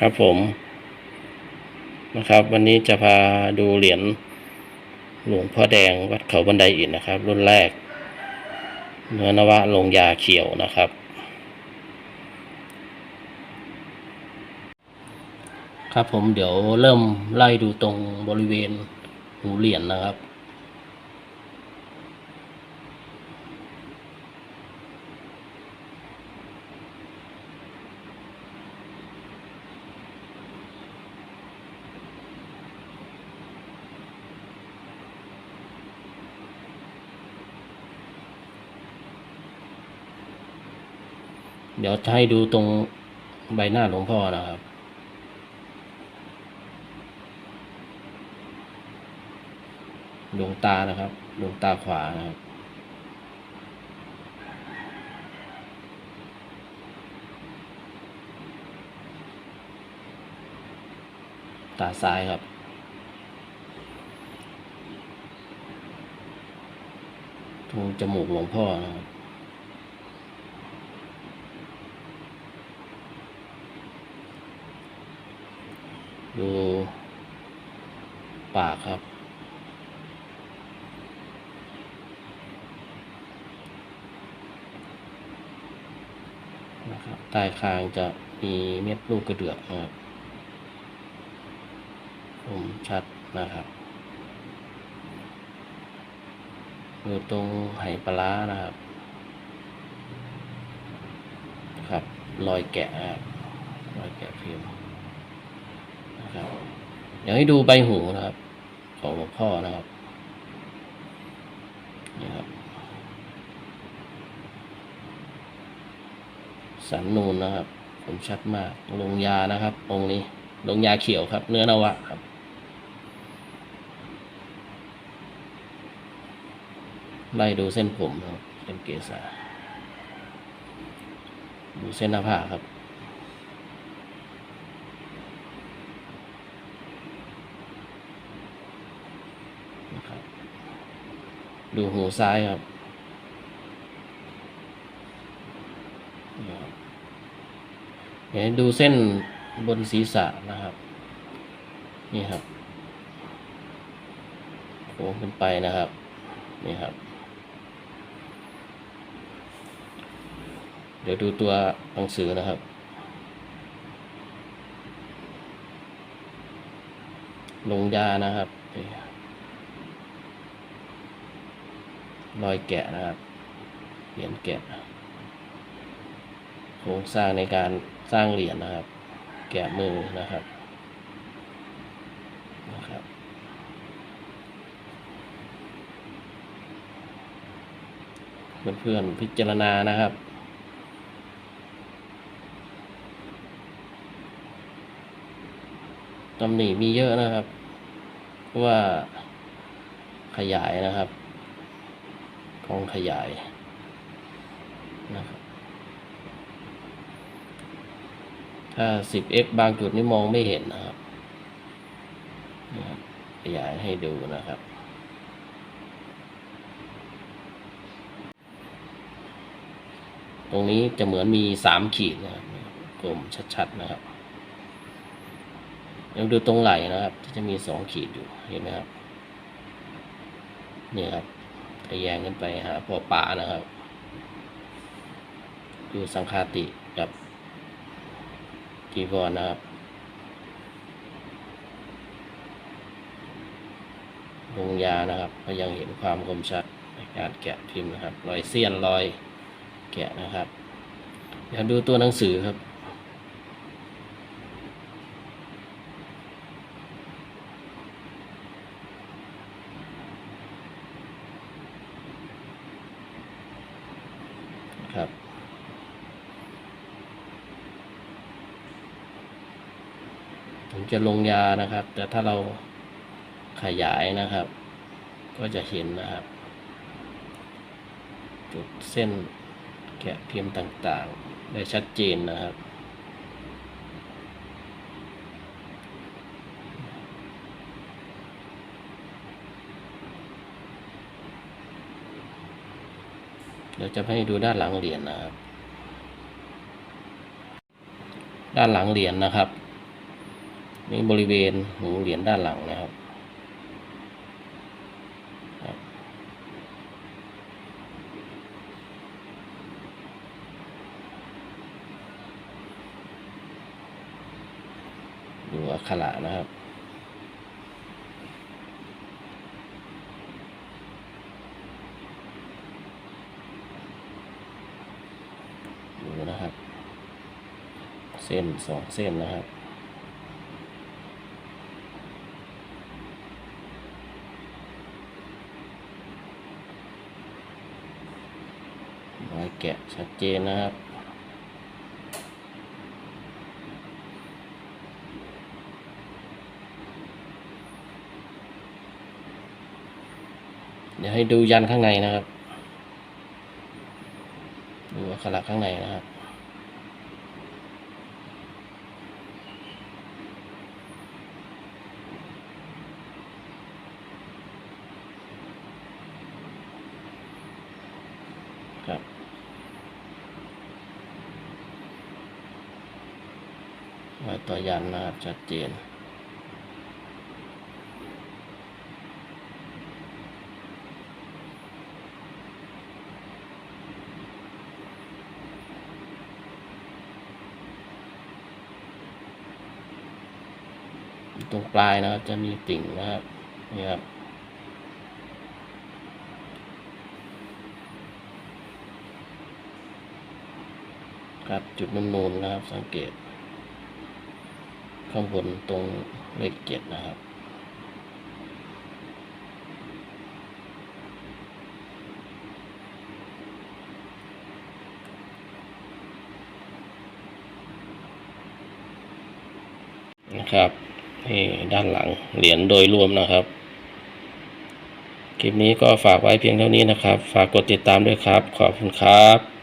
ครับผมนะครับ วันนี้จะพาดูเหรียญหลวงพ่อแดงวัดเขาบันไดอิฐนะครับ รุ่นแรก เนื้อนวะลงยาเขียวนะครับ ครับผมเดี๋ยวเริ่มไล่ดูตรงบริเวณหูเหรียญนะครับ เดี๋ยวจะให้ดูตรงใบหน้าหลวงพ่อนะครับ ดวงตานะครับ ดวงตาขวานะครับตาซ้ายครับ ตรงจมูกหลวงพ่อนะครับ ดูปากครับ นะครับใต้คางจะมีเม็ดลูกกระเดือกนะครับผมชัดนะครับอยู่ตรงไหปลาร้านะครับ ครับ รอยแกะนะครับรอยแกะพิมพ์ นะครับเดี๋ยวให้ดูใบหูนะครับ ของหลวงพ่อนะครับนี่ครับ สันนูนนะครับผมชัดมากลงยานะครับ องค์นี้ลงยาเขียวครับ เนื้อนวะครับไล่ดูเส้นผมครับเส้นเกษาดูเส้นหน้าผากครับ ดูหูซ้ายครับเดี๋ยวดูเส้นบนศีรษะนะครับ นี่ครับโค้งขึ้นไปนะครับ นี่ครับ เดี๋ยวดูตัวหนังสือนะครับลงยานะครับนี่ รอยแกะนะครับเหรียญแกะโครงสร้างในการสร้างเหรียญนะครับ แกะมือนะครับนะครับเพื่อนๆพิจารณานะครับตำหนิมีเยอะนะครับเพราะว่าขยายนะครับ กล้องขยายนะครับถ้า 10x บางจุดนี่มองไม่เห็นนะครับ ขยายให้ดูนะครับ ตรงนี้จะเหมือนมีสามขีดนะครับกลมชัดๆนะครับเดี๋ยวดูตรงไหล่นะครับ ที่จะมีสองขีดอยู่ เห็นไหมครับ นี่ครับ ทะแยงขึ้นไปหาปอป่านะครับดูสังคาติกับกีวรนะครับลงยานะครับ ก็ยังเห็นความคมชัดในการแกะพิมพ์นะครับ รอยเสี้ยนรอยแกะนะครับเดี๋ยวดูตัวหนังสือครับ ผมจะลงยานะครับ แต่ถ้าเราขยายนะครับ ก็จะเห็นนะครับ จุดเส้นแกะพิมพ์ต่างๆ ได้ชัดเจนนะครับเดี๋ยวจะให้ดูด้านหลังเหรียญนะครับ ด้านหลังเหรียญนะครับ นี่บริเวณหูเหรียญด้านหลังนะครับครับ ดูอักขระนะครับดูนะครับ เส้นสองเส้นนะครับ รอยแกะชัดเจนนะครับ เดี๋ยวให้ดูยันข้างในนะครับ ดูอักขระข้างในนะครับครับ รอย ต่อยันนะครับชัดเจน ตรงปลายนะครับจะมีติ่งนะครับนี่ครับครับจุดนูนๆนะครับสังเกต ข้างบนตรงเลขเจ็ดนะครับ นะครับนี่ด้านหลังเหรียญโดยรวมนะครับคลิปนี้ก็ฝากไว้เพียงเท่านี้นะครับ ฝากกดติดตามด้วยครับ ขอบคุณครับ